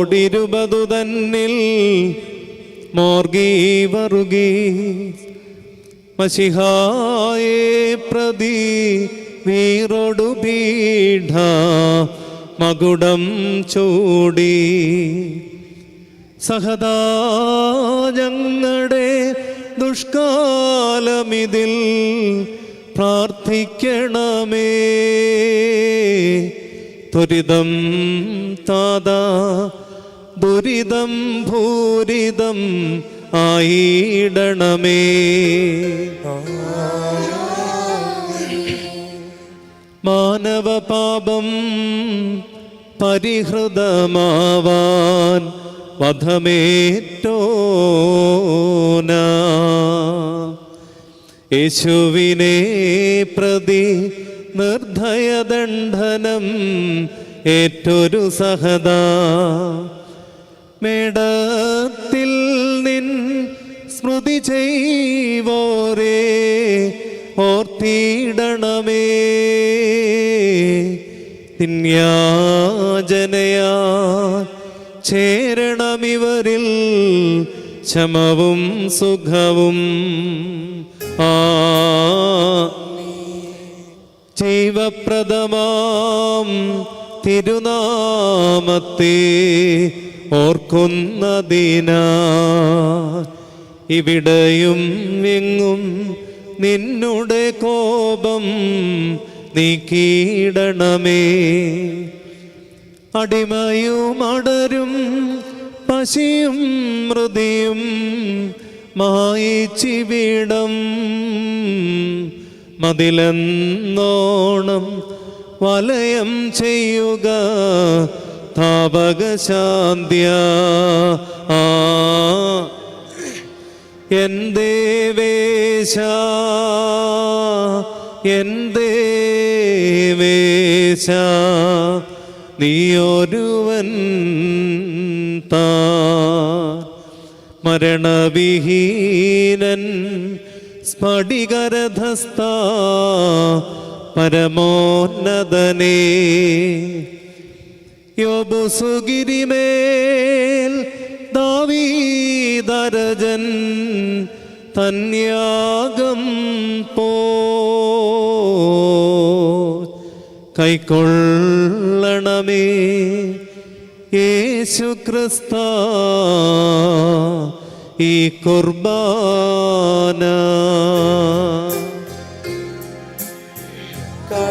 ഓടിരുപതു തന്നിൽ മോർഗീ വറുകീ. മഷിഹായെ പ്രതി വീറോടു പീഠ മകുടം ചൂടി. സഹദാ ദുഷ്കാലമിതിൽ പ്രാർത്ഥിക്കണമേ. ത്വരിതം താതാ ദുരിതം ഭൂരിതം ആയിടണമേ. മാനവ പാപം പരിഹൃതമാവാൻ വധമേറ്റോന. യേശുവിനെ പ്രതി നിർഭയദണ്ഡനം ഏറ്റൊരു സഹദാ മേടത്തിൽ നിൻ സ്മൃതി ചെയ്വോരേ ഓർത്തിടണമേ. തിന്യാജനയാ ചേരണമിവരിൽ ശമവും സുഖവും ആ ജീവപ്രദമാം തിരുനാമത്തെ ഓർക്കുന്നതിനാ ഇവിടെയും എങ്ങും നിന്നുടെ കോപം നീക്കിയിടണമേ. അടിമയും അടരും പശിയും മൃതിയും മായിച്ചിവിടം മതിലെന്നോണം വലയം ചെയ്യുക താപകശാന്ത്യ ആ. എൻ ദേവേശ. എൻ ദേവേശ. നീയൊരുവൻ താ. മരണവിഹീനൻ സ്ഫടികരഥസ്ഥ പരമോന്നതനേ. യോബുസുഗിരിമേൽ തന്യാഗം പോ. കൈക്കൊള്ളണമേ ഈ കുർബാന.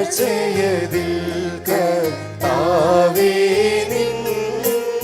താഴ്ചയതിൽ താവേ നിൻ